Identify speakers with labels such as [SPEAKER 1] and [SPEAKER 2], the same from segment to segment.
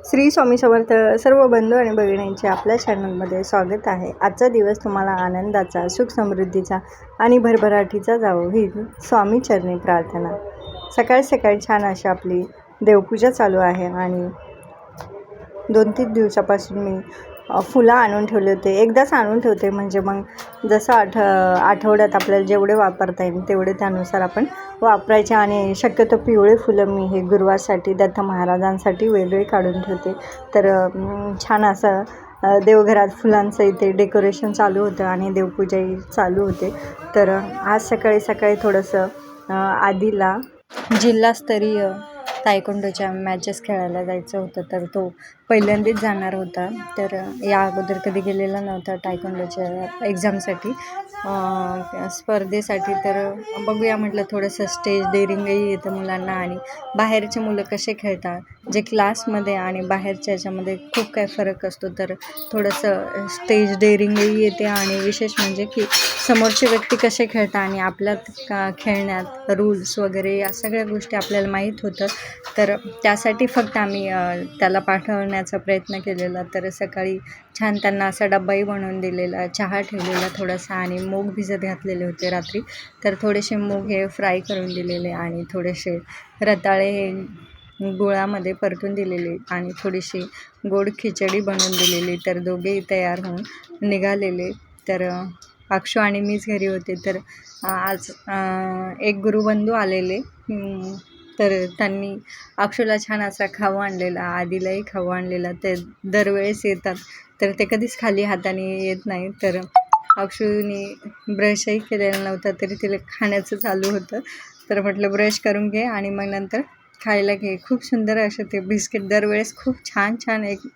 [SPEAKER 1] श्री स्वामी समर्थ सर्व बंधू आणि भगिनींचे आपल्या चॅनलमध्ये स्वागत आहे. आजचा दिवस तुम्हाला आनंदाचा सुख समृद्धीचा आणि भरभराटीचा जावो ही स्वामी चरणी प्रार्थना. सकाळी सकाळी छान अशी आपली देवपूजा चालू आहे आणि दोन तीन दिवसापासून मी फुलं आणून ठेवले होते. एकदाच आणून ठेवते म्हणजे मग जसं आठ आठवड्यात आपल्याला जेवढे वापरता येईल तेवढे त्यानुसार आपण वापरायचे आणि शक्यतो पिवळे फुलं मी हे गुरुवारसाठी दत्त महाराजांसाठी वेगळे काढून ठेवते. तर छान असं देवघरात फुलांचं इथे डेकोरेशन चालू होतं आणि देवपूजाही चालू होते. तर आज सकाळी सकाळी थोडंसं आधीला जिल्हास्तरीय तायकोंडोच्या मॅचेस खेळायला जायचं होतं. तर तो पहिल्यांदाच जाणार होता. तर या अगोदर कधी गेलेला नव्हता टायकोंडोच्या एक्झामसाठी स्पर्धेसाठी तर बघूया म्हटलं थोडंसं स्टेज डेअरिंगही येतं मुलांना आणि बाहेरचे मुलं कसे खेळतात जे क्लासमध्ये आणि बाहेरच्या याच्यामध्ये खूप काय फरक असतो. तर थोडंसं स्टेज डेअरिंगही येते आणि विशेष म्हणजे की समोरचे व्यक्ती कसे खेळतात आणि आपल्यात का खेळण्यात रूल्स वगैरे या सगळ्या गोष्टी आपल्याला माहीत होतं. तर त्यासाठी फक्त आम्ही त्याला पाठवण्या करण्याचा प्रयत्न केलेला तर सकाळी छान त्यांना असा डब्बाही बनवून दिलेला चहा ठेवलेला थोडासा आणि मूग भिजत घातलेले होते रात्री. तर थोडेसे मूग हे फ्राय करून दिलेले आणि थोडेसे रताळे हे गुळामध्ये परतून दिलेले आणि थोडीशी गोड खिचडी बनवून दिलेली. तर दोघेही तयार होऊन निघालेले. तर अक्षू आणि मीच घरी होते. तर आज एक गुरुबंधू आलेले. तर त्यांनी अक्षूला छान असा खाऊ आणलेला आधीलाही खाऊ आणलेला. ते दरवेळेस येतात. तर ते कधीच खाली हाताने येत नाही. तर अक्षूने ब्रशही केलेला नव्हता तरी तिला खाण्याचं चालू होतं. तर म्हटलं ब्रश करून घे आणि मग नंतर खायला घे. खूप सुंदर असे ते बिस्किट दरवेळेस खूप छान छान एक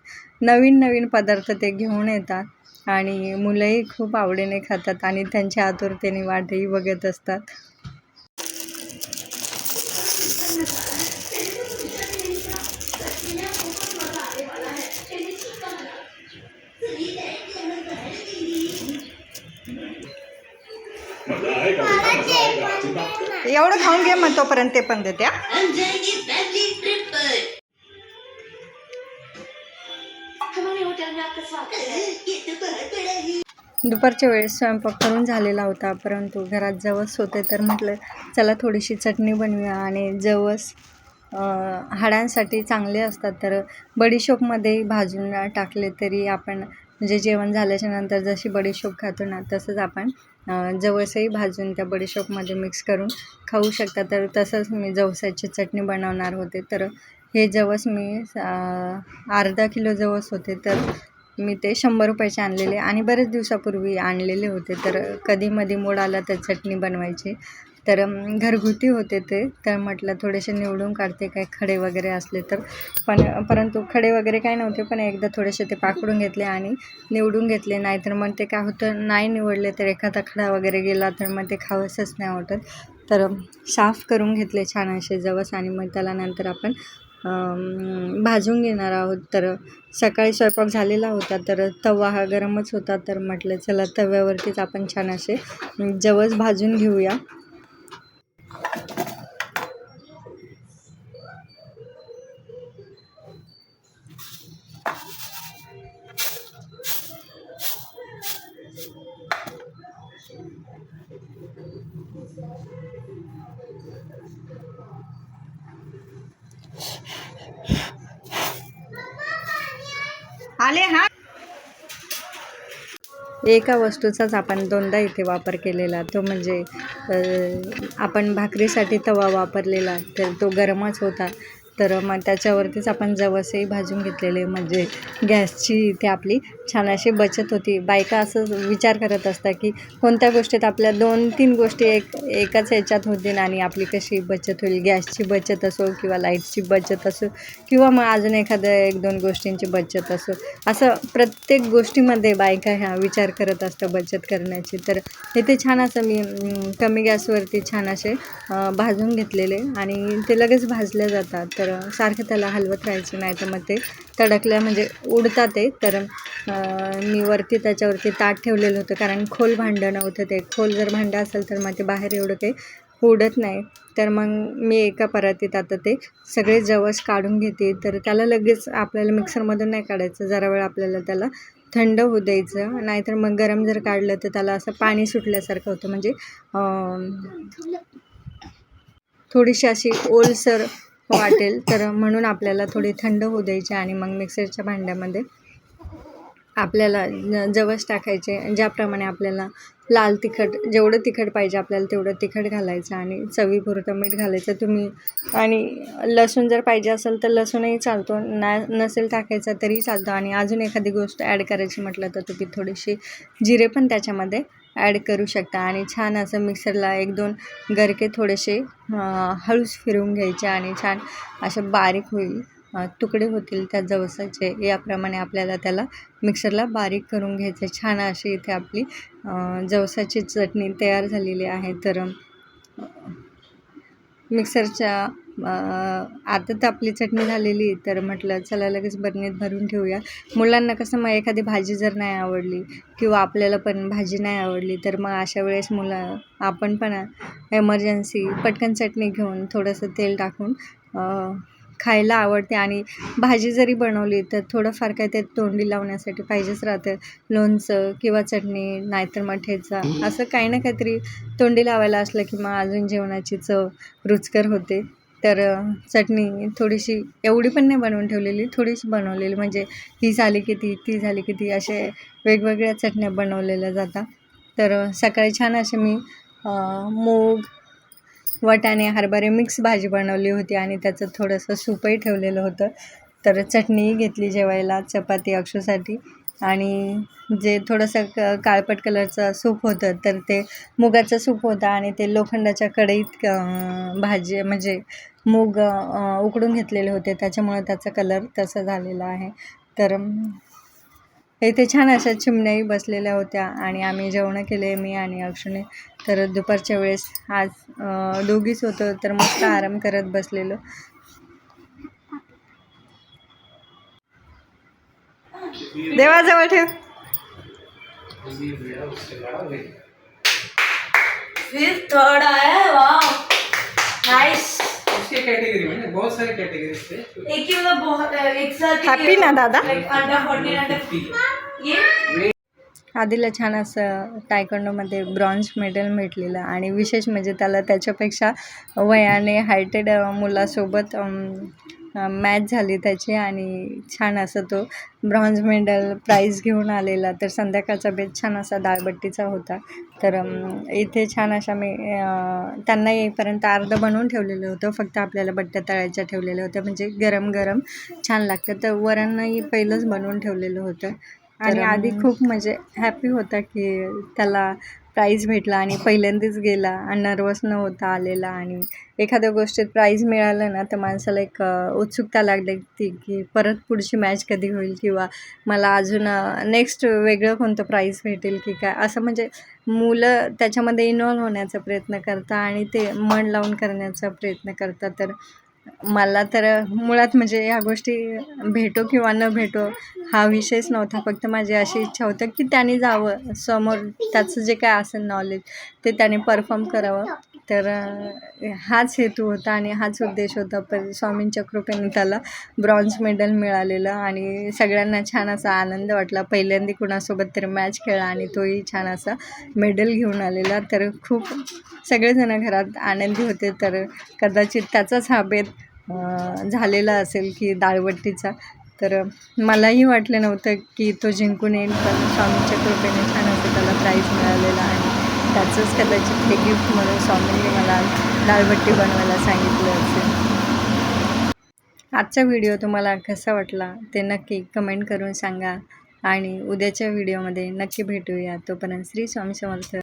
[SPEAKER 1] नवीन नवीन पदार्थ ते घेऊन येतात. आणि मुलंही खूप आवडीने खातात आणि त्यांच्या आतुरतेने वाटही बघत असतात. एवढं खाऊन घे मग तोपर्यंत ते पण देते दुपारच्या वेळेस स्वयंपाक करून झालेला होता परंतु घरात जवस होते तर म्हटलं चला थोडीशी चटणी बनवूया आणि जवस हाडांसाठी चांगले असतात. तर बडीशोपमध्ये भाजून टाकले तरी आपण म्हणजे जेवण झाल्याच्यानंतर जशी बडीशोप खातो ना तसंच आपण जवसही भाजून त्या बडीशोपमध्ये मिक्स करून खाऊ शकता. तर तसंच मी जवसाची चटणी बनवणार होते. तर हे जवस मी अर्धा किलो जवस होते. तर मी ते शंभर रुपयाचे आणलेले आणि बरेच दिवसापूर्वी आणलेले होते. तर कधी मध्ये मूड आला तर चटणी बनवायची. तर घरगुती होते ते. तर म्हटलं थोडेसे निवडून काढते काय खडे वगैरे असले तर. पण परंतु खडे वगैरे काय नव्हते पण एकदा थोडेसे ते पाकडून घेतले आणि निवडून घेतले. नाहीतर मग ते काय होतं नाही निवडले तर एखादा खडा वगैरे गेला तर मग ते खावंसंच नाही वाटत. तर साफ करून घेतले छान असे जवस आणि मग त्याला नंतर आपण भाजून घेणार आहोत. तर सकाळी स्वयंपाक झालेला होता तर तवा हा गरमच होता. तर म्हटलं चला तव्यावरतीच आपण छान असे जवस भाजून घेऊया. आले हा? एका वस्तूचाच आपण दोनदा इथे वापर केलेला. तो म्हणजे आपण भाकरीसाठी तवा वापरलेला तर तो गरमच होता. तर मग त्याच्यावरतीच आपण जवसही भाजून घेतलेले म्हणजे गॅसची इथे आपली छान अशी बचत होती. बायका असं विचार करत असतात की कोणत्या गोष्टीत आपल्या दोन तीन गोष्टी एक एकाच ह्याच्यात होतील आणि आपली कशी बचत होईल? गॅसची बचत असो किंवा लाईटची बचत असो किंवा मग अजून एखाद्या एक दोन गोष्टींची बचत असो. असं प्रत्येक गोष्टीमध्ये बायका ह्या विचार करत असतं बचत करण्याची. तर इथे छान असं मी कमी गॅसवरती छान असे भाजून घेतलेले आणि ते लगेच भाजले जातात. तर सारखं त्याला हलवत राहायचं नाही तर मग ते तडकल्या म्हणजे उडतात ते. तर मी वरती त्याच्यावरती ताट ठेवलेलं होतं कारण खोल भांडं नव्हतं ते. खोल जर भांडं असेल तर मग ते बाहेर एवढं काही उडत नाही. तर मग मी एका परातीत आता ते सगळे जवस काढून घेते. तर त्याला लगेच आपल्याला मिक्सरमधून नाही काढायचं. जरा वेळ आपल्याला त्याला थंड होऊ द्यायचं. नाहीतर मग गरम जर काढलं तर त्याला असं पाणी सुटल्यासारखं होतं. म्हणजे थोडीशी अशी ओलसर वाटेल. तर म्हणून आपल्याला थोडी थंड होऊ द्यायची आणि मग मिक्सरच्या भांड्यामध्ये आपल्याला जवस टाकायचे. ज्याप्रमाणे आपल्याला लाल तिखट जेवढं तिखट पाहिजे आपल्याला तेवढं तिखट घालायचं आणि चवीपुरतं मीठ घालायचं तुम्ही. आणि लसूण जर पाहिजे असेल तर लसूणही चालतो ना नसेल टाकायचा तरी चालतो. आणि अजून एखादी गोष्ट ॲड करायची म्हटलं तर तुम्ही थोडीशी जिरे पण त्याच्यामध्ये ॲड करू शकता. आणि छान असं मिक्सरला एक दोन गरके थोडेसे हळूच फिरवून घ्यायचे आणि छान असं बारीक होईल. तुकडे होतील त्या जवसाचे याप्रमाणे आपल्याला त्याला मिक्सरला बारीक करून घ्यायचं. छान अशी इथे आपली जवसाची चटणी तयार झालेली आहे. तर मिक्सरच्या आता तर आपली चटणी झालेली तर म्हटलं चला लगेच बरणीत भरून ठेवूया. मुलांना कसं मग एखादी भाजी जर नाही आवडली किंवा आपल्याला पण भाजी नाही आवडली तर मग अशा वेळेस मुलं आपण पण एमर्जन्सी पटकन चटणी घेऊन थोडंसं तेल टाकून खायला आवडते आणि भाजी जरी बनवली तर थोडंफार काय ते तोंडी लावण्यासाठी पाहिजेच राहतं. लोणचं किंवा चटणी नाहीतर मग ठेचा. असं काही ना काहीतरी तोंडी लावायला असलं की मग अजून जेवणाची चव रुचकर होते. तर चटणी थोडीशी एवढी पण नाही बनवून ठेवलेली थोडीशी बनवलेली. म्हणजे ही झाली की ती ती झाली की ती असे वेगवेगळ्या चटण्या बनवलेल्या जातात. तर सकाळी छान असे मी मूग वटाणे हरभरे मिक्स भाजी बनवली होती आणि त्याचं थोडंसं सूपही ठेवलेलं होतं. तर चटणीही घेतली जेवायला चपाती अक्षूसाठी आणि जे थोडंसं क काळपट कलरचं सूप होतं तर ते मुगाचं सूप होतं आणि ते लोखंडाच्या कढईत भाजी म्हणजे मूग उकडून घेतलेले होते. त्याच्यामुळे त्याचा कलर तसा झालेला आहे. तर इथे छान अशा चिमण्याही बसलेल्या होत्या आणि आम्ही जेवणं केले मी आणि अक्षुने तर दुपारच्या वेळेस आज दोघीच होतो तर मस्त आराम करत बसलेलो. देवाजवळ ठेव.
[SPEAKER 2] थोड़ा थर्ड आया नाइस
[SPEAKER 3] कैटेगरी में ना बहुत सारे कैटेगरी थे।
[SPEAKER 2] एक ही मतलब बहुत एक साथ
[SPEAKER 1] Happy ना दादा?
[SPEAKER 2] अंडर फोर्टीन अंडर ये?
[SPEAKER 1] आधीला छान असं टायकोंडोमध्ये ब्रॉन्झ मेडल भेटलेलं आणि विशेष म्हणजे त्याला त्याच्यापेक्षा वयाने हायटेड मुलासोबत मॅच झाली त्याची आणि छान असं तो ब्रॉन्झ मेडल प्राईज घेऊन आलेला. तर संध्याकाळचा बेत छान असा दाळबट्टीचा होता. तर इथे छान अशा मी त्यांना येईपर्यंत अर्धं बनवून ठेवलेलं होतं. फक्त आपल्याला बट्ट्या तळायच्या ठेवलेल्या होत्या. म्हणजे गरम गरम छान लागतं. तर वरणही पहिलंच बनवून ठेवलेलं होतं. आणि आधी खूप म्हणजे हॅपी होता की त्याला प्राईज भेटला आणि पहिल्यांदाच गेला आणि नर्वस न होता आलेला आणि एखाद्या गोष्टीत प्राईज मिळालं ना तर माणसाला एक उत्सुकता लागली ती की परत पुढची मॅच कधी होईल किंवा मला अजून नेक्स्ट वेगळं कोणतं प्राईज भेटेल की काय? असं म्हणजे मुलं त्याच्यामध्ये इन्वॉल्व्ह होण्याचा प्रयत्न करतात आणि ते मन लावून करण्याचा प्रयत्न करतात. तर मला तर मुळात म्हणजे ह्या गोष्टी भेटो किंवा न भेटो हा विषयच नव्हता. फक्त माझी अशी इच्छा होतं की त्याने जावं. समोर त्याचं जे काय असेल नॉलेज ते त्याने परफॉर्म करावं. तर हाच हेतू होता आणि हाच उद्देश होता. पण स्वामींच्या कृपेने त्याला ब्रॉन्झ मेडल मिळालेलं आणि सगळ्यांना छान असा आनंद वाटला. पहिल्यांदा कुणासोबत तर मॅच खेळला आणि तोही छान असा मेडल घेऊन आलेला. तर खूप सगळेजण घरात आनंदी होते. तर कदाचित त्याचाच हा बेत झालेला असेल की दाळवट्टीचा. तर मलाही वाटलं नव्हतं की तो जिंकून येईल पण स्वामींच्या कृपेने छान असं त्याला प्राईज मिळालेला आणि त्याचंच कदाचित हे गिफ्ट म्हणून स्वामींनी मला दाळबट्टी बनवायला सांगितलं असेल. आजचा व्हिडिओ तुम्हाला कसा वाटला ते नक्की कमेंट करून सांगा आणि उद्याच्या व्हिडिओमध्ये नक्की भेटूया. तोपर्यंत श्री स्वामी समर्थ.